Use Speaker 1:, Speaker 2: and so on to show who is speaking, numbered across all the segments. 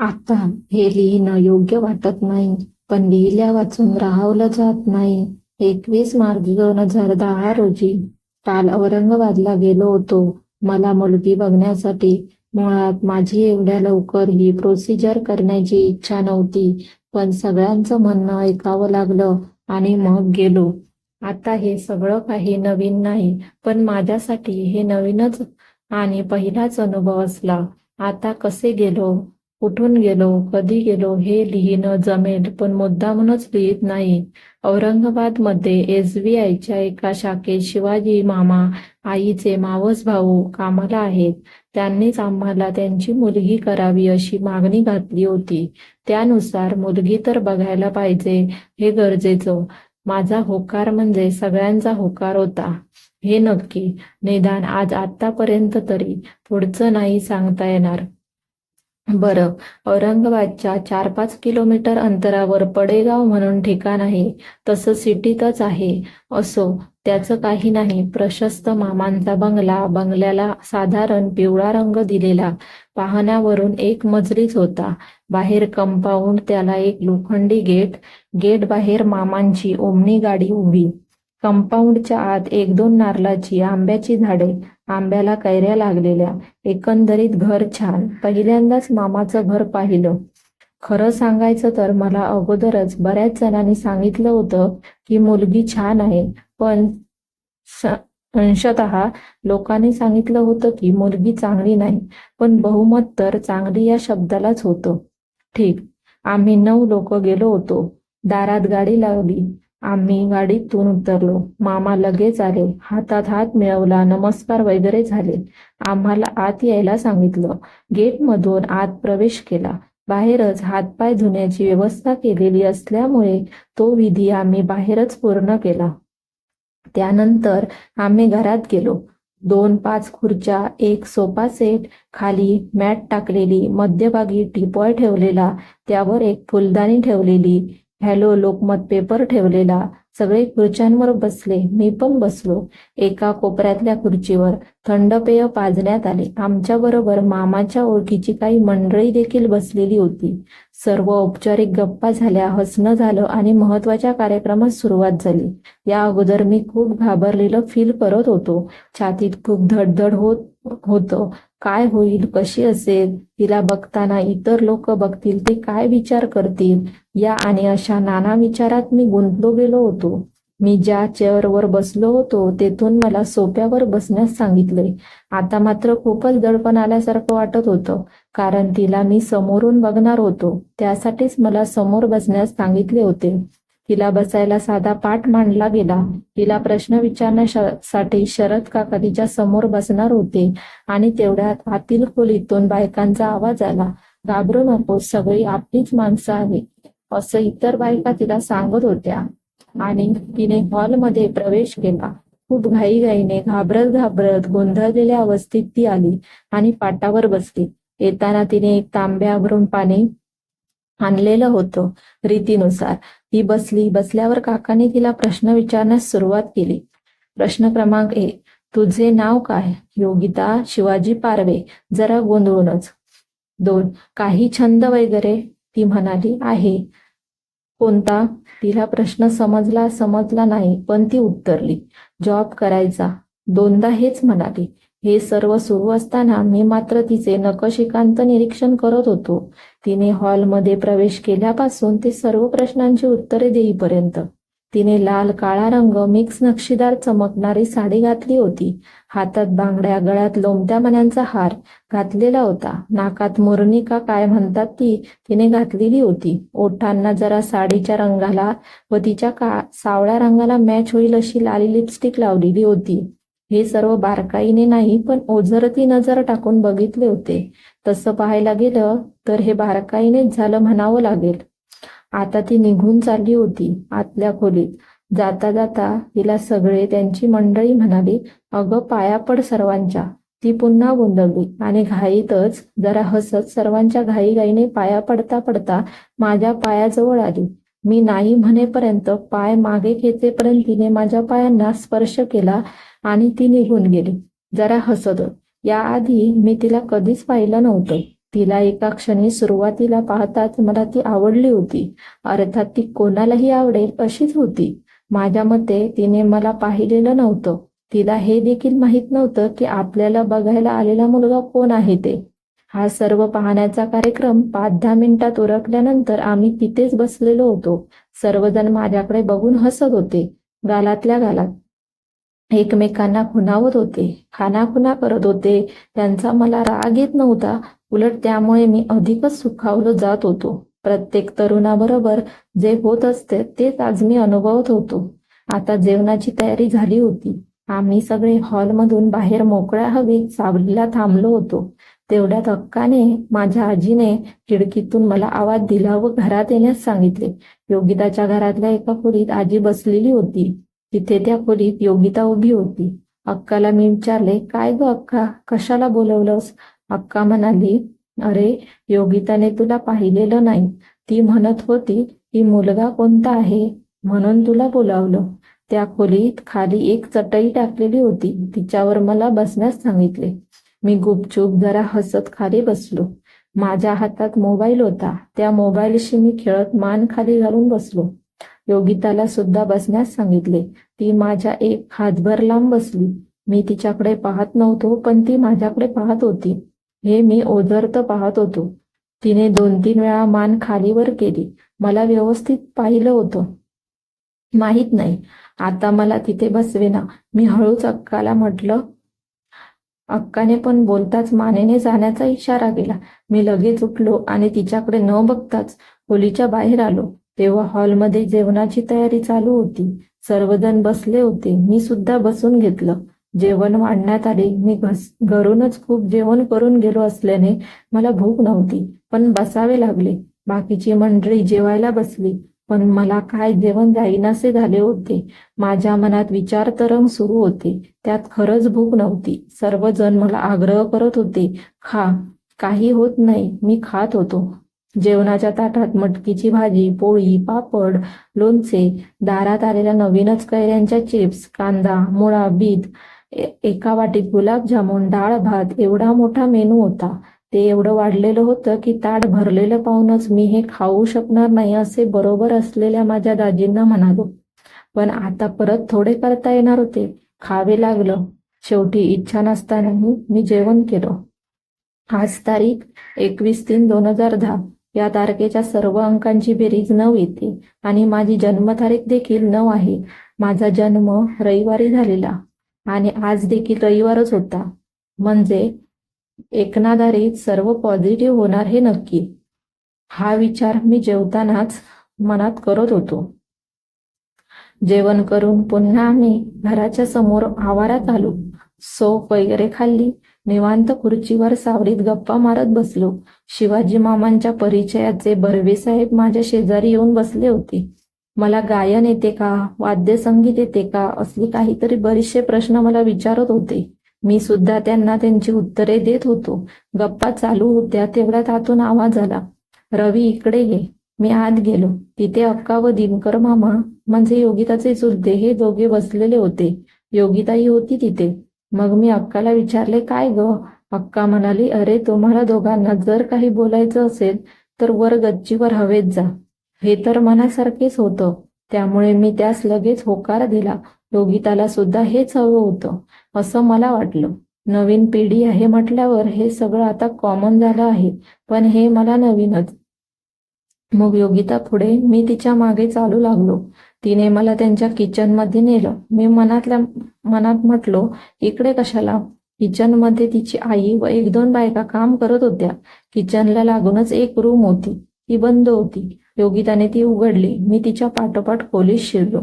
Speaker 1: आता हे लिहिणं योग्य वाटत नाही पण लिहिल्या वाचून राहवलं जात नाही. एकवीस मार्च दोन हजार दहा रोजी काल औरंगाबादला गेलो होतो. मला मुलगी बघण्यासाठी मुळात माझी एवढ्या लवकर ही प्रोसिजर करण्याची इच्छा नव्हती पण सगळ्यांचं म्हणणं ऐकावं लागलं आणि मग गेलो. आता हे सगळं काही नवीन नाही पण माझ्यासाठी हे नवीनच आणि पहिलाच अनुभव असला. आता कसे गेलो? कुठून गेलो कधी गेलो हे लिहिणं जमेल पण मुद्दामूनच लिहित नाही. औरंगाबादमध्ये एसबीआयच्या एका शाखेत शिवाजी मामा आईचे मावस भाऊ कामाला आहेत. त्यांनीच आम्हाला त्यांची मुलगी करावी अशी मागणी घातली होती. त्यानुसार मुलगी तर बघायला पाहिजे हे गरजेचं. माझा होकार म्हणजे सगळ्यांचा होकार होता. हे नक्की. निदान आज आतापर्यंत तरी पुढचं नाही सांगता येणार. बरं. औरंगाबादच्या चार पाच किलोमीटर अंतरावर पडेगाव म्हणून ठिकाण आहे. तसं सिटीतच आहे. असो त्याचं काही नाही. प्रशस्त मामांचा बंगला बंगल्याला साधारण पिवळा रंग दिलेला. पाहण्यावरून एक मजलीच होता. बाहेर कंपाऊंड त्याला एक लोखंडी गेट. गेट बाहेर मामांची ओमनी गाडी उभी. कंपाऊंडच्या आत एक दोन नारळाची आंब्याची झाडे आंब्याला कैऱ्या लागलेल्या एकंदरीत घर छान. पहिल्यांदाच मामाचं घर पाहिलं. खरं सांगायचं तर मला अगोदरच बऱ्याच जणांनी सांगितलं होतं की मुलगी छान आहे पण अंशत लोकांनी सांगितलं होतं की मुलगी चांगली नाही पण बहुमत तर चांगली या शब्दालाच होतं. ठीक आम्ही नऊ लोक गेलो होतो. दारात गाडी लावली. आम्ही गाडीतून उतरलो. मामा लगेच आले. हातात हात मिळवला. नमस्कार वगैरे झाले. आम्हाला आत यायला सांगितलं. गेटमधून आत प्रवेश केला. बाहेरच हातपाय धुण्याची व्यवस्था केलेली असल्यामुळे तो विधी आम्ही बाहेरच पूर्ण केला. त्यानंतर आम्ही घरात गेलो. दोन पाच खुर्च्या एक सोफा सेट खाली मॅट टाकलेली मध्यभागी टिपॉय ठेवलेला त्यावर एक फुलदाणी ठेवलेली हॅलो लोकमत पेपर ठेवलेला. सगळे खुर्च्यांवर बसले. मी पण बसलो. एका कोपऱ्यातल्या खुर्चीवर थंड पेय पाजण्यात आले. आमच्या बरोबर मामाच्या ओळखीची काही मंडळी देखील बसलेली होती. सर्व औपचारिक गप्पा झाल्या हसणं झालं आणि महत्त्वाच्या कार्यक्रमास सुरुवात झाली. या अगोदर मी खूप घाबरलेलं फील करत होतो. छातीत खूप धडधड होत होतं. काय होईल? कशी असेल? तिला बघताना इतर लोक बघतील ते काय विचार करतील? या आणि अशा नाना विचारात मी गुंतलो गेलो होतो. मी ज्या चेअरवर बसलो होतो तेथून मला सोप्यावर बसण्यास सांगितले. आता मात्र खूपच दडपण आल्यासारखं वाटत होतं कारण तिला मी समोरून बघणार होतो. त्यासाठीच मला समोर बसण्यास सांगितले होते. तिला बसायला साधा पाठ मांडला गेला. तिला प्रश्न विचारण्यासाठी शरद काका तिच्या समोर बसणार होते आणि तेवढ्यात आतील खोलीतून बायकांचा आवाज आला. घाबरू नको सगळी आपलीच माणसं आहेत असं इतर बायका तिला सांगत होत्या. आणि तिने हॉलमध्ये प्रवेश केला. खूप घाईघाईने घाबरत घाबरत गोंधळलेल्या अवस्थेत ती आली आणि पाटावर बसली. येताना तिने एक तांब्यावरून पाणी आणलेलं होतं रीतीनुसार. ती बसली. बसल्यावर काकाने तिला प्रश्न विचारण्यास सुरुवात केली. प्रश्न क्रमांक एक तुझे नाव काय? योगिता शिवाजी पारवे जरा गोंधळूनच. दोन काही छंद वगैरे? ती म्हणाली आहे. कोणता? तिला प्रश्न समजला समजला नाही पण ती उत्तरली जॉब करायचा. दोनदा हेच म्हणाली हे सर्व सुरू असताना मी मात्र तिचे नकशिकांत निरीक्षण करत होतो. तिने हॉलमध्ये प्रवेश केल्यापासून ते सर्व प्रश्नांची उत्तरे देईपर्यंत तिने लाल काळा रंग मिक्स नक्षीदार चमकणारी साडी घातली होती. हातात बांगड्या गळ्यात लोमत्या मण्यांचा हार घातलेला होता. नाकात मुरणिका काय म्हणतात ती तिने घातलेली होती. ओठांना जरा साडीच्या रंगाला व तिच्या का सावळ्या रंगाला मॅच होईल अशी लाली लिपस्टिक लावलेली होती. हे सर्व बारकाईने नाही पण ओझरती नजर टाकून बघितले होते. तसं पाहायला गेलं तर हे बारकाईनेच झालं म्हणावं लागेल. आता ती निघून चालली होती आतल्या खोलीत. जाता जाता तिला सगळे त्यांची मंडळी म्हणाली अगं पाया पड सर्वांच्या. ती पुन्हा गोंधळली आणि घाईतच जरा हसत सर्वांच्या घाईघाईने पाया पडता पडता माझ्या पायाजवळ आली. मी नाही म्हणेपर्यंत पाय मागे खेचेपर्यंत तिने माझ्या पायांना स्पर्श केला आणि ती निघून गेली. जरा हसत. याआधी मी तिला कधीच पाहिलं नव्हतं. तिला एका क्षणी सुरुवातीला पाहताच मला ती आवडली होती. अर्थात ती कोणालाही आवडेल अशीच होती. माझ्या मते तिने मला पाहिलेलं नव्हतं. तिला हे देखील माहीत नव्हतं की आपल्याला बघायला आलेला मुलगा कोण आहे ते. हा सर्व पाहण्याचा कार्यक्रम पाच दहा मिनिटात उरकल्यानंतर आम्ही तिथेच बसलेलो होतो. सर्वजण माझ्याकडे बघून हसत होते. गालातल्या गालात. एकमेकांना खुणावत होते. खानाखुणा करत होते. त्यांचा मला राग येत नव्हता. उलट त्यामुळे मी अधिकच सुखावलं जात होतो. प्रत्येक तरुणाबरोबर जे होत असते तेच आज मी अनुभवत होतो. आता जेवणाची तयारी झाली होती. आम्ही सगळे हॉलमधून बाहेर मोकळ्या हवेत सावलीला थांबलो होतो. तेवढ्यात अक्काने माझ्या आजीने खिडकीतून मला आवाज दिला व घरात येण्यास सांगितले. योगिताच्या घरातल्या एका खोलीत आजी बसलेली होती. तिथे त्या खोलीत योगिता उभी होती. अक्काला मी विचारले काय ग अक्का कशाला बोलवलंस? अक्का म्हणाली अरे योगिताने तुला पाहिलेलं नाही. ती म्हणत होती की मुलगा कोणता आहे? म्हणून तुला बोलावलं. त्या खोलीत खाली एक चटई टाकलेली होती. तिच्यावर मला बसण्यास सांगितले. मी गुपचूप जरा हसत खाली बसलो. माझ्या हातात मोबाईल होता. त्या मोबाईलशी मी खेळत मान खाली घालून बसलो. योगिताला सुद्धा बसण्यास सांगितले. ती माझ्या एक हातभर लांब बसली. मी तिच्याकडे पाहत नव्हतो पण ती माझ्याकडे पाहत होती. हे मी ओझरत पाहत होतो. तिने दोन तीन वेळा मान खालीवर केली. मला व्यवस्थित पाहिलं होतं. माहीत नाही. आता मला तिथे बसवेना. मी हळूच अक्काला म्हटलं अक्काने पण बोलताच मानेने जाण्याचा इशारा केला. मी लगेच उठलो आणि तिच्याकडे न बघताच खोलीच्या बाहेर आलो. तेव्हा हॉलमध्ये जेवणाची तयारी चालू होती. सर्वजण बसले होते. मी सुद्धा बसून घेतलं. जेवण वाढण्यात आले. मी घस घरूनच खूप जेवण करून गेलो असल्याने मला भूक नव्हती पण बसावे लागले. बाकीची मंडळी जेवायला बसली पण मला काय जेवण जाईनासे झाले होते. माझ्या मनात विचार तरंग सुरू होते. त्यात खरंच भूक नव्हती. सर्वजण मला आग्रह करत होते खा काही होत नाही मी खात होतो. जेवणाच्या ताटात मटकीची भाजी पोळी पापड लोणचे दारात आलेल्या नवीनच कैऱ्यांच्या चिप्स कांदा मुळा बीट एका वाटीत गुलाबजामुन डाळ भात एवढा मोठा मेनू होता. ते एवढं वाढलेलं होतं की ताट भरलेलं पाहूनच मी हे खाऊ शकणार नाही असे बरोबर असलेल्या माझ्या दाजींना म्हणालो. पण आता परत थोडे करता येणार होते. खावे लागलं. शेवटी इच्छा नसतानाही मी जेवण केलं. आज तारीख एकवीस तीन दोन हजार दहा. या तारखेच्या सर्व अंकांची बेरीज नऊ येते आणि माझी जन्मतारीख देखील नऊ आहे. माझा जन्म रविवारी झालेला. आणि आज देखील रविवारच होता. म्हणजे एकनाधारीत सर्व पॉझिटिव्ह होणार हे नक्की. हा विचार मी जेवतानाच मनात करत होतो. जेवण करून पुन्हा आम्ही घराच्या समोर आवारात आलो. सोप वगैरे खाल्ली. निवांत खुर्चीवर सावरीत गप्पा मारत बसलो. शिवाजी मामांच्या परिचयाचे बर्वे साहेब माझ्या शेजारी येऊन बसले होते. मला गायन येते का? वाद्यसंगीत येते का? असली काहीतरी बरेचसे प्रश्न मला विचारत होते. मी सुद्धा त्यांना त्यांची उत्तरे देत होतो. गप्पा चालू होत्या तेवढ्यात आतून आवाज आला. रवी इकडे ये. मी आत गेलो. तिथे अक्का व दिनकर मामा म्हणजे योगिताचे चुलते हे दोघे बसलेले होते. योगिताही होती तिथे. मग मी अक्काला विचारले काय ग? अक्का म्हणाली अरे तुम्हाला दोघांना जर काही बोलायचं असेल तर वर गच्चीवर हवेत जा. हे तर मनासारखेच होतं. त्यामुळे मी त्यास लगेच होकार दिला. योगिताला सुद्धा हेच हवं होतं असं मला वाटलं. नवीन पिढी आहे म्हटल्यावर हे सगळं आता कॉमन झालं आहे पण हे मला नवीनच. मग योगिता पुढे मी तिच्यामागे चालू लागलो. तिने मला त्यांच्या किचनमध्ये नेलं. मी मनातल्या मनात म्हटलो इकडे कशाला? किचनमध्ये तिची आई व एक दोन बायका काम करत होत्या. किचनला लागूनच एक रूम होती. ती बंद होती. योगिताने ती उघडली. मी तिच्या पाठोपाठ खोलीत शिरलो.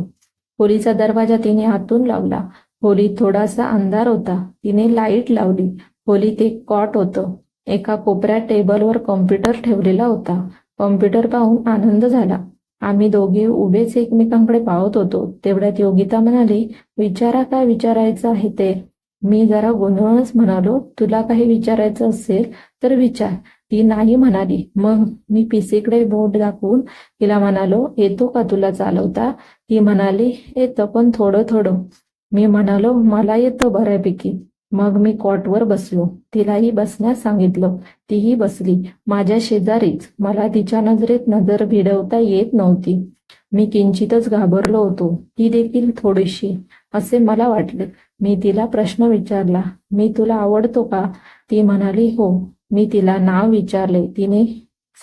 Speaker 1: खोलीचा दरवाजा तिने हातून लावला. खोलीत थोडासा अंधार होता. तिने लाइट लावली. खोलीत एक कॉट होतं. एका कोपऱ्यात टेबलवर कॉम्प्युटर ठेवलेला होता. कॉम्प्युटर पाहून आनंद झाला. आम्ही दोघे उभेच एकमेकांकडे पाहत होतो. तेवढ्यात योगिता म्हणाली विचारा काय विचारायचं आहे ते. मी जरा गोंधळूनच म्हणालो तुला काही विचारायचं असेल तर विचार ती नाही म्हणाली. मग मी पीसीकडे बोट दाखवून तिला म्हणालो येतो का तुला चालवता? ती म्हणाली येतं पण थोडं थोडं. मी म्हणालो मला येतं बऱ्यापैकी. मग मी कॉटवर बसलो. तिलाही बसण्यास सांगितलं. तीही बसली. माझ्या शेजारीच. मला तिच्या नजरेत नजर भिडवता येत नव्हती. मी किंचितच घाबरलो होतो. ती देखील थोडीशी. असे मला वाटले. मी तिला प्रश्न विचारला. मी तुला आवडतो का? ती म्हणाली हो. मी तिला नाव विचारले. तिने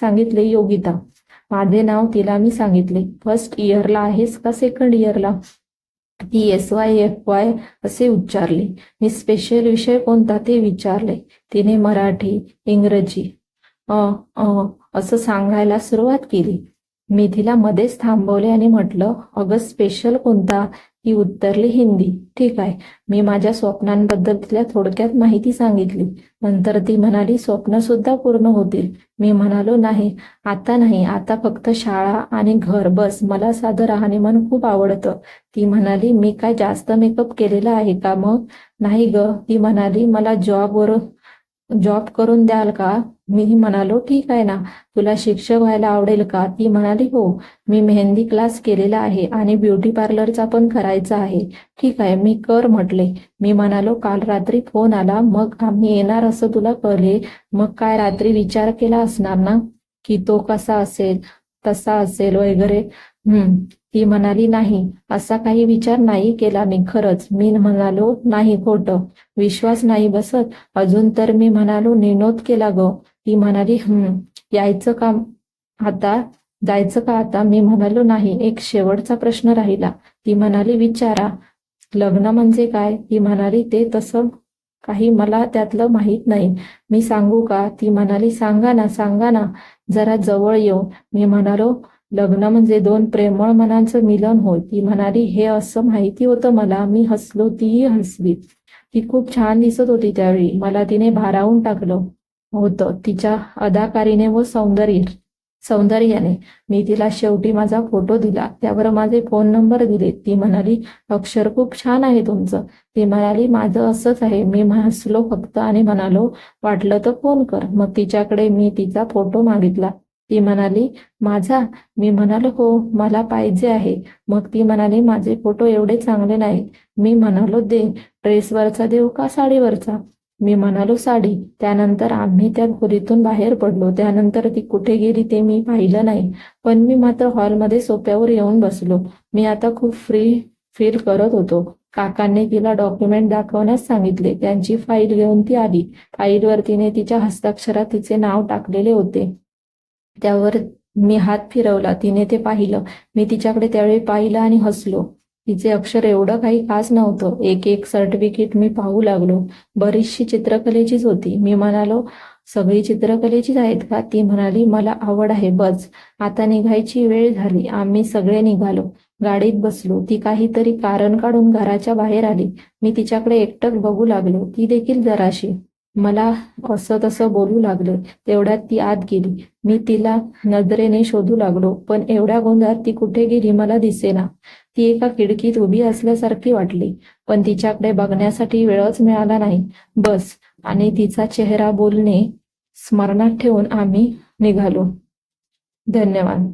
Speaker 1: सांगितले योगिता माझे नाव तिला मी सांगितले. फर्स्ट इयरला आहेस का सेकंड इयरला ती एस वाय एफ वाय असे उच्चारले. मी स्पेशल विषय कोणता ते विचारले. तिने मराठी इंग्रजी अ अ असं सांगायला सुरुवात केली. मी तिला मध्येच थांबवले आणि म्हटलं अगं स्पेशल कोणता ती उत्तरली हिंदी. ठीक आहे. मी माझ्या स्वप्नांबद्दल तिला थोडक्यात माहिती सांगितली. नंतर ती म्हणाली स्वप्न सुद्धा पूर्ण होतील. मी म्हणालो नाही आता नाही. आता फक्त शाळा आणि घर. बस. मला साधं राहणीमान खूप आवडतं. ती म्हणाली मी काय जास्त मेकअप केलेला आहे का मग? नाही ग. ती म्हणाली मला जॉबवर जॉब करून द्याल का? मी म्हणालो ठीक आहे ना. तुला शिक्षक व्हायला आवडेल का? ती म्हणाली हो. मी मेहंदी क्लास केलेला आहे आणि ब्युटी पार्लरचा पण करायचा आहे. ठीक आहे मी कर म्हटले. मी म्हणालो काल रात्री फोन आला. मग आम्ही येणार असं तुला कळले. मग काय रात्री विचार केला असणार ना? की तो कसा असेल तसा असेल वगैरे. हम्म. ती म्हणाली नाही असा काही विचार नाही केला मी खरंच. मी म्हणालो नाही खोट. विश्वास नाही बसत. अजून तर मी म्हणालो निनोद केला ग. ती म्हणाली हम्म. यायचं का आता? जायचं का आता? मी म्हणालो नाही. एक शेवटचा प्रश्न राहिला. ती म्हणाली विचारा. लग्न म्हणजे काय? ती म्हणाली ते तसं काही मला त्यातलं माहीत नाही. मी सांगू का? ती म्हणाली सांगा ना सांगा ना. जरा जवळ येऊ. मी म्हणालो लग्न म्हणजे दोन प्रेमळ मनांचं मिलन होय. ती म्हणाली हे असं माहिती होतं मला मी हसलो तीही हसली. ती खूप छान दिसत होती त्यावेळी. मला तिने भारावून टाकलं होतं. तिच्या अदाकारीने व सौंदर्य सौंदर्याने मी तिला शेवटी माझा फोटो दिला. त्यावर माझे फोन नंबर दिले. ती म्हणाली अक्षर खूप छान आहे तुमचं. ती म्हणाली माझं असंच आहे. मी हसलो फक्त आणि म्हणालो वाटलं तर फोन कर. मग तिच्याकडे मी तिचा फोटो मागितला. ती म्हणाली माझा. मी म्हणालो हो मला पाहिजे आहे. मग ती म्हणाली माझे फोटो एवढे चांगले नाहीत. मी म्हणालो दे. ड्रेसवरचा देऊ का साडीवरचा? मी म्हणालो साडी. त्यानंतर आम्ही त्या खोलीतून बाहेर पडलो. त्यानंतर ती कुठे गेली ते मी पाहिलं नाही. पण मी मात्र हॉलमध्ये सोप्यावर येऊन बसलो. मी आता खूप फ्री फील करत होतो. काकांनी तिला डॉक्युमेंट दाखवण्यास सांगितले. त्यांची फाईल घेऊन ती आली. फाईलवर तिने तिच्या हस्ताक्षरात तिचे नाव टाकलेले होते. त्यावर मी हात फिरवला. तिने ते पाहिलं. मी तिच्याकडे त्यावेळी पाहिलं आणि हसलो. तिचे अक्षर एवढं काही खास नव्हतं. एक एक सर्टिफिकेट मी पाहू लागलो. बरीचशी चित्रकलेचीच होती. मी म्हणालो सगळी चित्रकलेचीच आहेत का? ती म्हणाली मला आवड आहे. बस. आता निघायची वेळ झाली. आम्ही सगळे निघालो. गाडीत बसलो. ती काहीतरी कारण काढून घराच्या बाहेर आली. मी तिच्याकडे एकटक बघू लागलो. ती देखील जराशी मला असं तसं बोलू लागले. तेवढ्यात ती आत गेली. मी तिला नजरेने शोधू लागलो पण एवढ्या गोंधळात ती कुठे गेली मला दिसेना. ती एका खिडकीत उभी असल्यासारखी वाटली पण तिच्याकडे बघण्यासाठी वेळच मिळाला नाही. बस आणि तिचा चेहरा बोलणे स्मरणात ठेवून आम्ही निघालो. धन्यवाद.